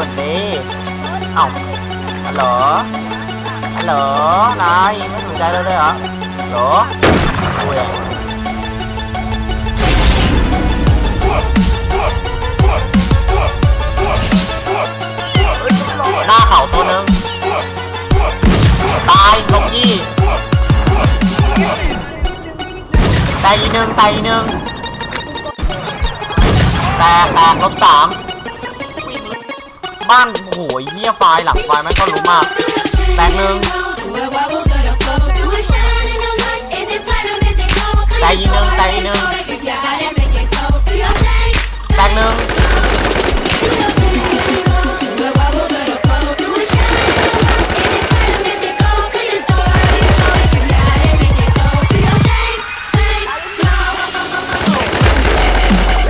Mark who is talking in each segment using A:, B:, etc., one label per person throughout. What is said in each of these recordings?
A: วันดีเอ้าฮัลโหลฮัลโหลนายไม่สนใจเราเลยเหรอฮัลโหลคุยอะหน้าเขาตัวหนึงตายลงยี่ตายอีกหนึ่งตายอีกหนึ่งแตกแตกลบสาม บ้านโอ้โหเหี้ยไฟหลังไฟแม่งก็รู้มากแตกหนึ่ง
B: ใจยิงหนึ่งใจยิงหนึ่ง
A: แตกหนึ่ง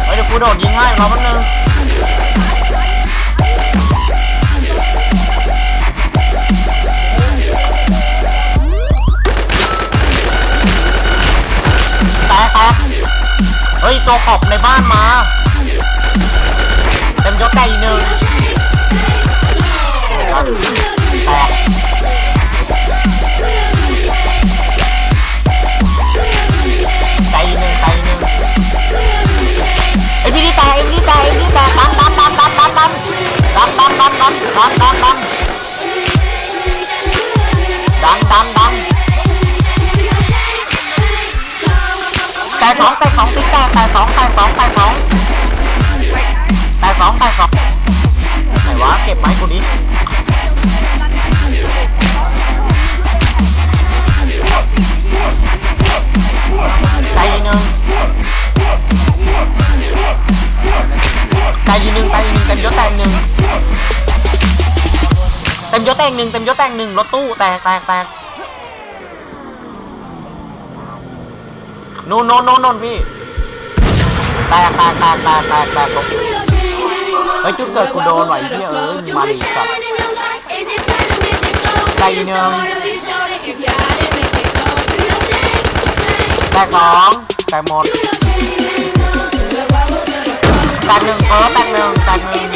A: เฮ้ยเดี๋ยวกูโดดยิงให้รอแป๊บนึง เฮ้ย ตัวขอบในบ้านมา เต็มยศได้อีกหนึ่งแตกใจอีกหนึ่งใจอีกหนึ่งไอพี่นี่แตกไอพี่นี่แตกไอพี่นี่แตกดันดันดันดันดันดันดันดันดันดันดันดันดั แต่สองแต่สองติ๊กแต่แต่สองแต่สองแต่สองแต่สองแต่สองไหนวะเก็บไม้กูดิใจหนึ่งใจหนึ่งใจหนึ่งเต็มยศแตงหนึ่งเต็มยศแตงหนึ่งเต็มยศแตงหนึ่งรถตู้แตกแตกแตก นู่นนู่นนู่นนู่นพี่แตกแตกแตกแตกแตกแตกลงเฮ้ยจุดเกิดกูโดนไหวเหี้ยเอ้ยมาดิสัตว์ใจหนึ่งแตกสองแตกหมดแตกหนึ่งเออแตกหนึ่งแตกหนึ่ง